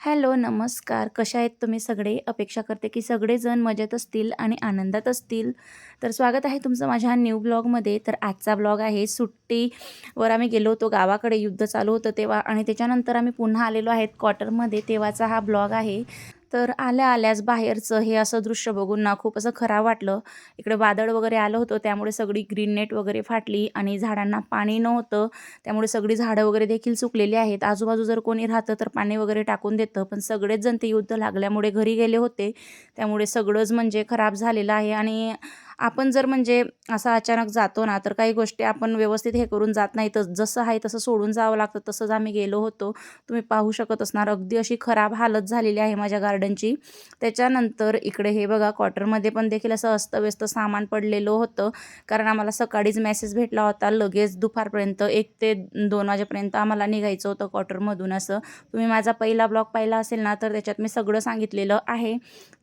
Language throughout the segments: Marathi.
हॅलो नमस्कार. कशा आहेत तुम्ही सगळे? अपेक्षा करते की सगळेजण मजेत असतील आणि आनंदात असतील. तर स्वागत आहे तुमचं माझ्या न्यू ब्लॉगमध्ये तर आजचा ब्लॉग आहे सुट्टीवर आम्ही गेलो होतो गावाकडे. युद्ध चालू होतं तेव्हा आणि त्याच्यानंतर आम्ही पुन्हा आलेलो आहेत क्वार्टरमध्ये तेव्हाचा हा ब्लॉग आहे. तर आल्या आल्याच बाहेरचं हे असं दृश्य बघून ना खूप असं खराब वाटलं. इकडे वादळ वगैरे आलं होतं त्यामुळे सगळी ग्रीन नेट वगैरे फाटली आणि झाडांना पाणी नव्हतं. त्यामुळे सगळी झाडं वगैरे देखील सुकलेली आहेत. आजूबाजू जर कोणी राहतं तर पाणी वगैरे टाकून देतं पण सगळेच जण ते युद्ध लागल्यामुळे घरी गेले होते. त्यामुळे सगळंच म्हणजे खराब झालेलं आहे आणि आपण जर म्हणजे असं अचानक जातो ना तर काही गोष्टी आपण व्यवस्थित हे करून जात नाही. तर जसं आहे तसं सोडून जावं लागतं. तसंच आम्ही गेलो होतो. तुम्ही पाहू शकत असणार अगदी अशी खराब हालत झालेली आहे माझ्या गार्डनची. त्याच्यानंतर इकडे हे बघा क्वार्टरमध्ये पण देखील असं अस्तव्यस्त सामान पडलेलं होतं. कारण आम्हाला सकाळीच मेसेज भेटला होता लगेच दुपारपर्यंत एक ते दोन वाजेपर्यंत आम्हाला निघायचं होतं क्वार्टरमधून असं. तुम्ही माझा पहिला ब्लॉग पाहिला असेल ना तर त्याच्यात मी सगळं सांगितलेलं आहे.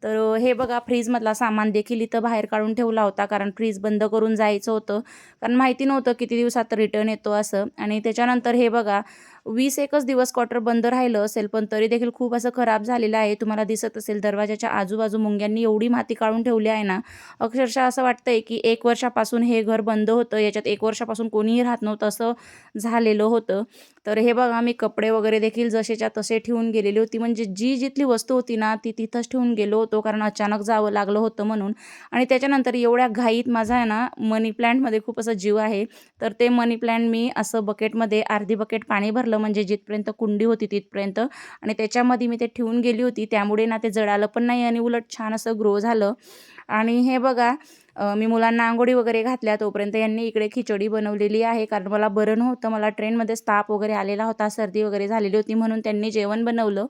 तर हे बघा फ्रीजमधला सामान देखील इथं बाहेर काढून ठेवला होता कारण फ्रीज बंद करून जायचं होतं. कारण माहिती नव्हतं किती दिवसात रिटर्न येतो असं. आणि त्याच्यानंतर हे बघा वीस एकच दिवस क्वार्टर बंद राहिलं असेल पण तरी देखील खूप असं खराब झालेलं आहे. तुम्हाला दिसत असेल दरवाजाच्या आजूबाजू मुंग्यांनी एवढी माती काढून ठेवली आहे ना. अक्षरशः असं वाटतंय की एक वर्षापासून हे घर बंद होतं. याच्यात एक वर्षापासून कोणीही राहत नव्हतं असं झालेलं होतं. तर हे बघा मी कपडे वगैरे देखील जसेच्या तसे ठेवून गेलेली होती. म्हणजे जी जिथली वस्तू होती ना ती तिथंच ठेवून गेलो होतो कारण अचानक जावं लागलं होतं म्हणून. आणि त्याच्यानंतर एवढ्या घाईत माझा आहे ना मनी प्लॅन्टमध्ये खूप असं जीव आहे. तर ते मनी प्लॅन्ट मी असं बकेटमध्ये अर्धी बकेट पाणी भरलं म्हणजे जिथपर्यंत कुंडी होती तिथपर्यंत. आणि त्याच्यामध्ये मी ते ठेवून गेली होती. त्यामुळे ना ते जळालं पण नाही आणि उलट छान असं ग्रो झालं. आणि हे बघा मी मुलांना आंघोळी वगैरे घातल्या तोपर्यंत यांनी इकडे खिचडी बनवलेली आहे. कारण मला बरं नव्हतं. मला ट्रेनमध्ये ताप वगैरे आलेला होता. सर्दी वगैरे झालेली होती म्हणून त्यांनी जेवण बनवलं.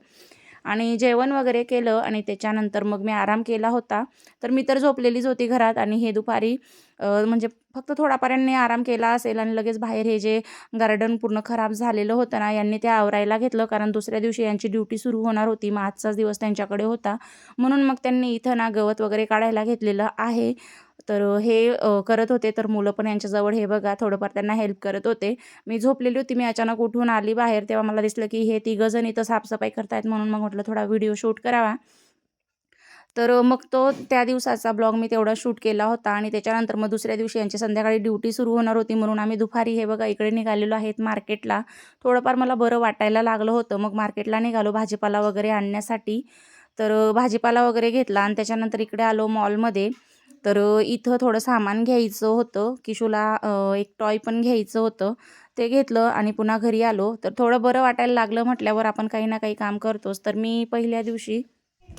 आणि जेवण वगैरे केलं आणि त्याच्यानंतर मग मी आराम केला होता. तर मी तर झोपलेलीच होती घरात आणि हे दुपारी म्हणजे फक्त थोडाफार यांनी आराम केला असेल आणि लगेच बाहेर हे जे गार्डन पूर्ण खराब झालेलं होतं ना यांनी ते आवरायला घेतलं. कारण दुसऱ्या दिवशी यांची ड्युटी सुरू होणार होती. मग आजचाच दिवस त्यांच्याकडे होता. म्हणून मग त्यांनी इथं ना गवत वगैरे काढायला घेतलेलं आहे. तर हे करत होते. तर मुलं पण यांच्याजवळ हे बघा थोडंफार त्यांना हेल्प करत होते. मी झोपलेली होती. मी अचानक उठून आली बाहेर. तेव्हा मला दिसलं की हे तिघंजण इथं साफसफाई करतायत म्हणून मग म्हटलं थोडा व्हिडिओ शूट करावा. तर मग तो त्या दिवसाचा ब्लॉग मी तेवढा शूट केला होता आणि त्याच्यानंतर मग दुसऱ्या दिवशी यांची संध्याकाळी ड्युटी सुरू होणार होती म्हणून आम्ही दुपारी हे बघा इकडे निघालेलो आहेत मार्केटला. थोडंफार मला बरं वाटायला लागलं होतं. मग मार्केटला निघालो भाजीपाला वगैरे आणण्यासाठी. तर भाजीपाला वगैरे घेतला आणि त्याच्यानंतर इकडे आलो मॉलमध्ये. तर इथं थोडं सामान घ्यायचं होतं. किशूला एक टॉय पण घ्यायचं होतं. ते घेतलं आणि पुन्हा घरी आलो. तर थोडं बरं वाटायला लागलं म्हटल्यावर आपण काही ना काही काम करतोच. तर मी पहिल्या दिवशी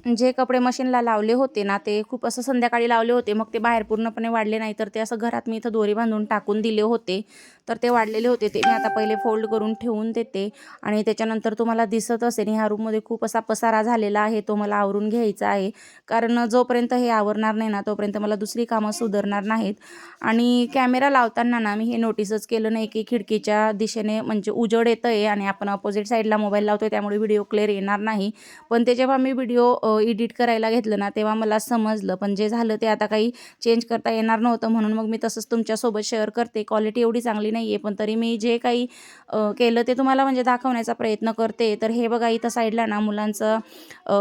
जे कपडे मशीनला लावले होते ना ते खूप असं संध्याकाळी लावले होते. मग ते बाहेर पूर्णपणे वाढले नाही तर ते असं घरात मी इथं दोरी बांधून टाकून दिले होते. तर ते वाढलेले होते. ते मी आता पहिले फोल्ड करून ठेवून देते. आणि त्याच्यानंतर तुम्हाला दिसत असेल ह्या रूममध्ये खूप असा पसारा झालेला आहे. तो मला आवरून घ्यायचा आहे. कारण जोपर्यंत हे आवरणार नाही ना तोपर्यंत मला दुसरी कामं सुधारणार नाहीत. आणि कॅमेरा लावताना ना मी हे नोटीसच केलं नाही की खिडकीच्या दिशेने म्हणजे उजड येतं आहे आणि आपण अपोजिट साईडला मोबाईल लावतो त्यामुळे व्हिडिओ क्लिअर येणार नाही. पण ते जेव्हा मी व्हिडिओ एडिट करायला घेतलं ना तेव्हा मला समजलं. पण जे झालं ते आता काही चेंज करता येणार नव्हतं. म्हणून मग मी तसंच तुमच्यासोबत शेअर करते. क्वालिटी एवढी चांगली नाही आहे पण तरी मी जे काही केलं ते तुम्हाला म्हणजे दाखवण्याचा प्रयत्न करते. तर हे बघा इथं साईडला ना मुलांचं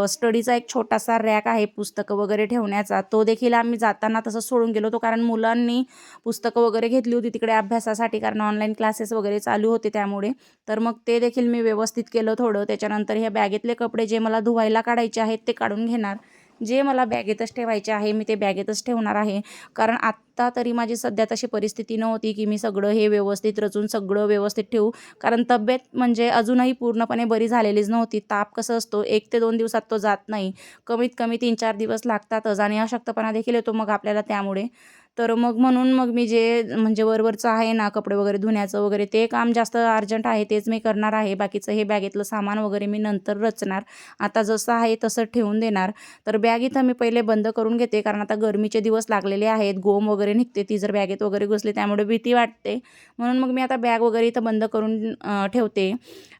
स्टडीचा एक छोटासा रॅक आहे पुस्तकं वगैरे ठेवण्याचा. तो देखील आम्ही जाताना तसंच सोडून गेलो होतो. कारण मुलांनी पुस्तकं वगैरे घेतली होती तिकडे अभ्यासासाठी. कारण ऑनलाईन क्लासेस वगैरे चालू होते त्यामुळे. तर मग ते देखील मी व्यवस्थित केलं थोडं. त्याच्यानंतर ह्या बॅगेतले कपडे जे मला धुवायला काढायचे आहेत ते काढून घेणार. जे मला बॅगेतच ठेवायचे आहे मी ते बॅगेतच ठेवणार आहे. कारण आत्ता तरी माझी सध्या तशी परिस्थिती नव्हती की मी सगळं हे व्यवस्थित रचून सगळं व्यवस्थित ठेवू. कारण तब्येत म्हणजे अजूनही पूर्णपणे बरी झालेलीच नव्हती. ताप कसं असतो? एक ते दोन दिवसात तो जात नाही. कमीत कमी तीन चार दिवस लागतातच आणि अशक्तपणा देखील येतो मग आपल्याला त्यामुळे. तर मग म्हणून मग मी जे म्हणजे वरवरचं आहे ना कपडे वगैरे धुण्याचं वगैरे ते काम जास्त अर्जंट आहे तेच मी करणार आहे. बाकीचं हे बॅगेतलं सामान वगैरे मी नंतर रचणार. आता जसं आहे तसं ठेवून देणार. तर बॅग इथं मी पहिले बंद करून घेते कारण आता गरमीचे दिवस लागलेले आहेत गोम वगैरे निघते ती जर बॅगेत वगैरे घुसली त्यामुळे भीती वाटते. म्हणून मग मी आता बॅग वगैरे इथं बंद करून ठेवते.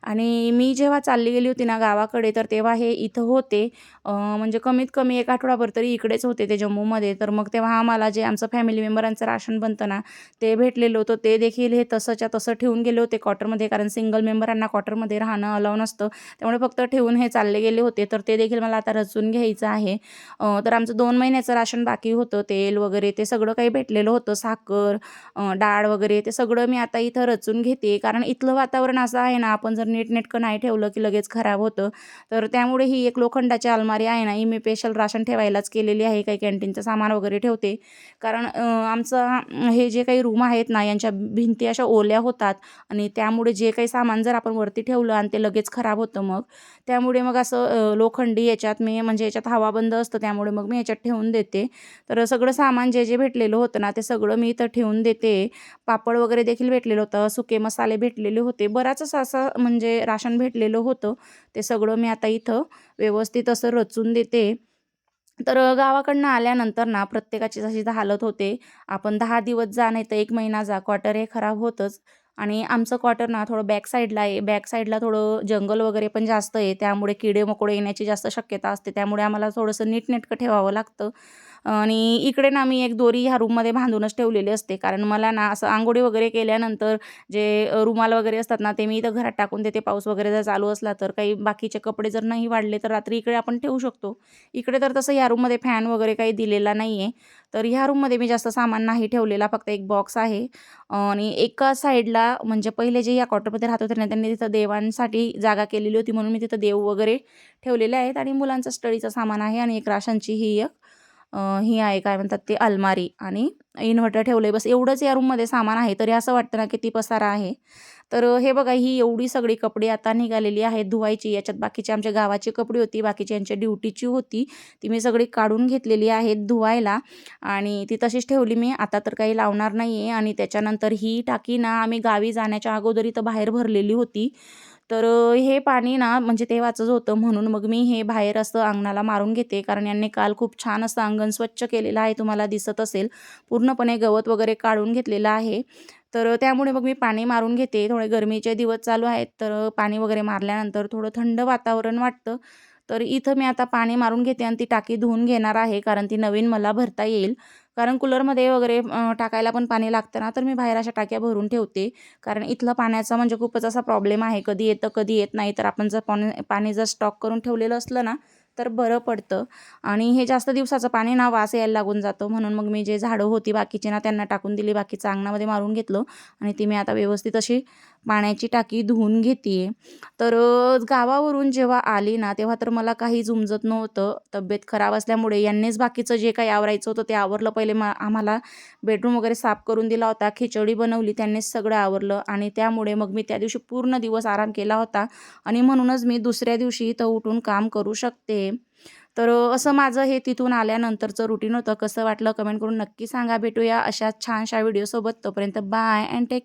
आणि मी जेव्हा चालली गेली होती ना गावाकडे तर तेव्हा हे इथं होते. म्हणजे कमीत कमी एक आठवडाभर तरी इकडेच होते ते जम्मूमध्ये. तर मग तेव्हा आम्हाला जे आमचं फॅमिली फॅमिली मेंबरांचं राशन बनतं ना ते भेटलेलं होतं ते देखील हे तसंच्या तसं ठेवून गेले होते क्वार्टरमध्ये कारण सिंगल मेंबरांना क्वार्टरमध्ये राहणं अलाव नसतं. त्यामुळे फक्त ठेवून हे चालले गेले होते. तर ते देखील मला आता रचून घ्यायचं आहे. तर आमचं दोन महिन्याचं राशन बाकी होतं. तेल वगैरे ते सगळं काही भेटलेलं होतं. साखर डाळ वगैरे ते सगळं मी आता इथं रचून घेते. कारण इथलं वातावरण असं आहे ना आपण जर नीटनेटकं नाही ठेवलं की लगेच खराब होतं. तर त्यामुळे ही एक लोखंडाची अलमारी आहे ना ही मी स्पेशल राशन ठेवायलाच केलेली आहे. काही कॅन्टीनचं सामान वगैरे ठेवते. कारण आमचं हे जे काही रूम आहेत ना यांच्या भिंती अशा ओल्या होतात आणि त्यामुळे जे काही सामान जर आपण वरती ठेवलं आणि ते लगेच खराब होतं मग त्यामुळे मग असं लोखंडी याच्यात मी म्हणजे याच्यात हवा बंद असतं त्यामुळे मग मी याच्यात ठेवून देते. तर सगळं सामान जे जे भेटलेलं होतं ना ते सगळं मी इथं ठेवून देते. पापड वगैरे देखील भेटलेलं होतं सुके मसाले भेटलेले होते बराच असं म्हणजे राशन भेटलेलं होतं. ते सगळं मी आता इथं व्यवस्थित असं रचून देते. तर गावाकडनं आल्यानंतर ना प्रत्येकाची जशी हालत होते. आपण दहा दिवस जा नाही तर एक महिना जा क्वार्टर हे खराब होतंच. आणि आमचं क्वार्टर ना थोडं बॅक साईडला आहे. बॅक साईडला थोडं जंगल वगैरे पण जास्त आहे. त्यामुळे किडे मकोडे येण्याची जास्त शक्यता असते. त्यामुळे आम्हाला थोडंसं नीटनेटकं ठेवावं लागतं. आणि इकडे ना मी एक दोरी ह्या रूममध्ये बांधूनच ठेवलेली असते. कारण मला ना असं आंघोळी वगैरे केल्यानंतर जे रुमाल वगैरे असतात ना ते मी इथं घरात टाकून देते. पाऊस वगैरे जर चालू असला तर काही बाकीचे कपडे जर नाही वाढले तर रात्री इकडे आपण ठेवू शकतो. इकडे तर तसं ह्या रूममध्ये फॅन वगैरे काही दिलेला नाही आहे तर ह्या रूममध्ये मी जास्त सामान नाही ठेवलेला. फक्त एक बॉक्स आहे. आणि एका साईडला म्हणजे पहिले जे या क्वार्टरमध्ये राहत होते ना त्यांनी तिथं देवांसाठी जागा केलेली होती म्हणून मी तिथं देव वगैरे ठेवलेले आहेत. आणि मुलांचं स्टडीचं सामान आहे आणि एक राशनची ही एक ही आहे काय म्हणतात ते अलमारी आणि इन्व्हर्टर ठेवलं आहे बस एवढंच या रूममध्ये सामान आहे तरी असं वाटतं ना किती पसारा आहे. तर हे बघा ही एवढी सगळी कपडे आता निघालेली आहेत धुवायची. याच्यात बाकीची आमच्या गावाची कपडे होती बाकीची यांच्या ड्युटीची होती. ती मी सगळी काढून घेतलेली आहेत धुवायला आणि ती तशीच ठेवली मी. आता तर काही लावणार नाही आहे आणि त्याच्यानंतर ही टाकी ना आम्ही गावी जाण्याच्या अगोदर इथं बाहेर भरलेली होती. तर हे पाणी ना म्हणजे ते वाचत होतं म्हणून मग मी हे बाहेर असं अंगणाला मारून घेते. कारण यांनी काल खूप छान असं अंगण स्वच्छ केलेलं आहे तुम्हाला दिसत असेल. पूर्णपणे गवत वगैरे काढून घेतलेलं आहे. तर त्यामुळे मग मी पाणी मारून घेते. थोडे गरमीचे दिवस चालू आहेत तर पाणी वगैरे मारल्यानंतर थोडं थंड वातावरण वाटतं. तर इथं मी आता पाणी मारून घेते आणि ती टाकी धुवून घेणार आहे कारण ती नवीन मला भरता येईल. कारण कूलरमध्ये वगैरे टाकायला पण पाणी लागतं ना तर मी बाहेर अशा टाक्या भरून ठेवते. कारण इथलं पाण्याचा म्हणजे खूपच असा प्रॉब्लेम आहे. कधी येतं कधी येत नाही. तर आपण जर पाणी पाणी जर स्टॉक करून ठेवलेलं असलं ना तर बरं पडतं. आणि हे जास्त दिवसाचं पाणी ना वास यायला लागून जातं. म्हणून मग मी जे झाडं होती बाकीची ना त्यांना टाकून दिली. बाकीचं अंगणामध्ये मारून घेतलं. आणि ती मी आता व्यवस्थित अशी पाण्याची टाकी धुवून घेते तर गावावरून जेव्हा आली ना तेव्हा तर मला काही जुमजत नव्हतं. तब्येत खराब असल्यामुळे यांनीच बाकीचं जे काही आवरायचं होतं ते आवरलं. पहिले मा आम्हाला बेडरूम वगैरे साफ करून दिला होता. खिचडी बनवली त्यांनीच सगळं आवरलं. आणि त्यामुळे मग मी त्या दिवशी पूर्ण दिवस आराम केला होता. आणि म्हणूनच मी दुसऱ्या दिवशी इथं उठून काम करू शकते. तर असं माझं हे तिथून आल्यानंतरचं रुटीन होतं. कसं वाटलं? कमेंट करून नक्की सांगा. भेटूया अशा छानशा व्हिडिओसोबत तोपर्यंत बाय अँड टेक